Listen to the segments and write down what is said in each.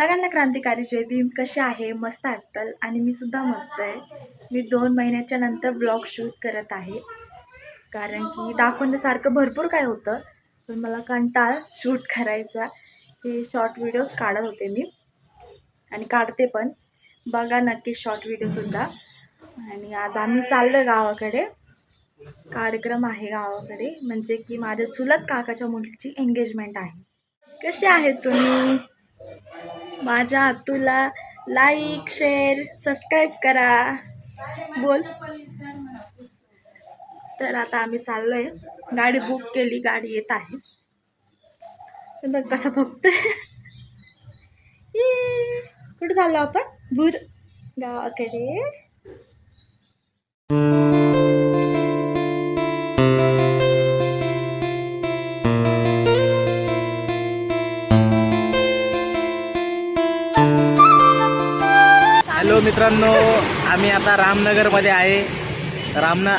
सगळ्यांना क्रांतिकारी जय भीम कसे आहे मस्त असताल आणि मी सुद्धा मस्त आहे. मी दोन महिन्याच्या नंतर ब्लॉग शूट करत आहे. कारण की दाखवण्यासारखं भरपूर काय होतं पण मला कंटाळ शूट करायचा. हे शॉर्ट व्हिडिओज काढत होते मी. आणि काढते पण. बघा नक्की शॉर्ट व्हिडिओसुद्धा आणि आज आम्ही चाललो गावाकडे. कार्यक्रम आहे गावाकडे. म्हणजे की माझ्या चुलत काकाच्या मुलीची एंगेजमेंट आहे. कसे आहेत तुम्ही? माझ्या हातूला लाईक शेअर सबस्क्राईब करा. बोल. तर आता आम्ही चाललोय. गाडी बुक केली गाडी येत आहे. बघ कसं बघतोय. कुठं चाललो आपण भूर. गावाकडे हॅलो मित्रांनो आम्ही आता रामनगरमध्ये आहे. रामना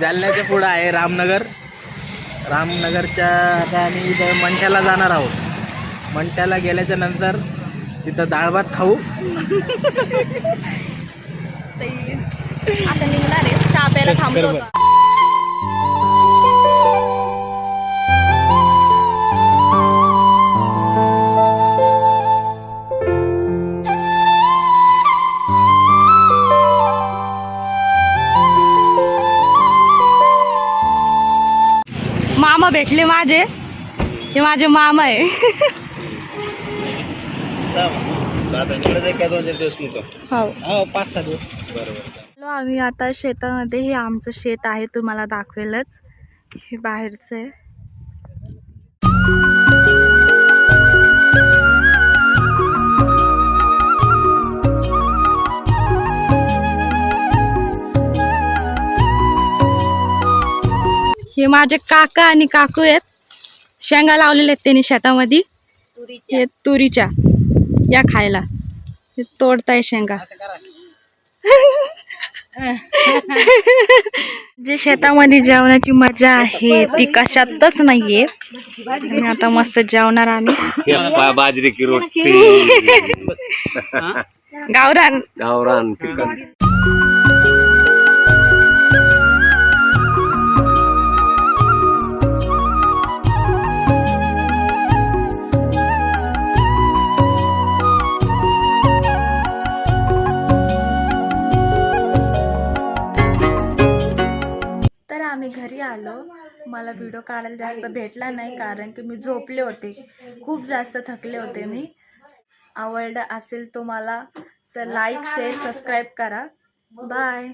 जालन्याच्या पुढं आहे रामनगर. रामनगरच्या आता आम्ही इथं मंठ्याला जाणार आहोत. मंठ्याला गेल्याच्यानंतर तिथं डाळ भात खाऊ. आता निघणार आहे. चहा प्यायला थांबलो भेटले माझे. हे माझे मामा आहे. हो. पाच सहा दिवस बरोबर आम्ही आता शेतामध्ये हे आमचं शेत आहे तुम्हाला दाखवेलच. हे बाहेरचं आहे. हे माझे काका आणि काकू आहेत. शेंगा लावलेल्या आहेत त्यांनी शेतामध्ये. हे तुरीच्या. या खायला. हे तोडताय शेंगा. जे शेतामध्ये जेवणाची मजा आहे ती कशातच नाहीये. आणि आता मस्त जेवणार आम्ही. बाजरी की रोटी. गावरान. गावरान चिकन. मला व्हिडिओ काढायला जास्त भेटला नाही कारण की मी झोपले होते. खूप जास्त थकले होते मी. आवडला असेल तो मला तर लाईक शेअर सबस्क्राईब करा. बाय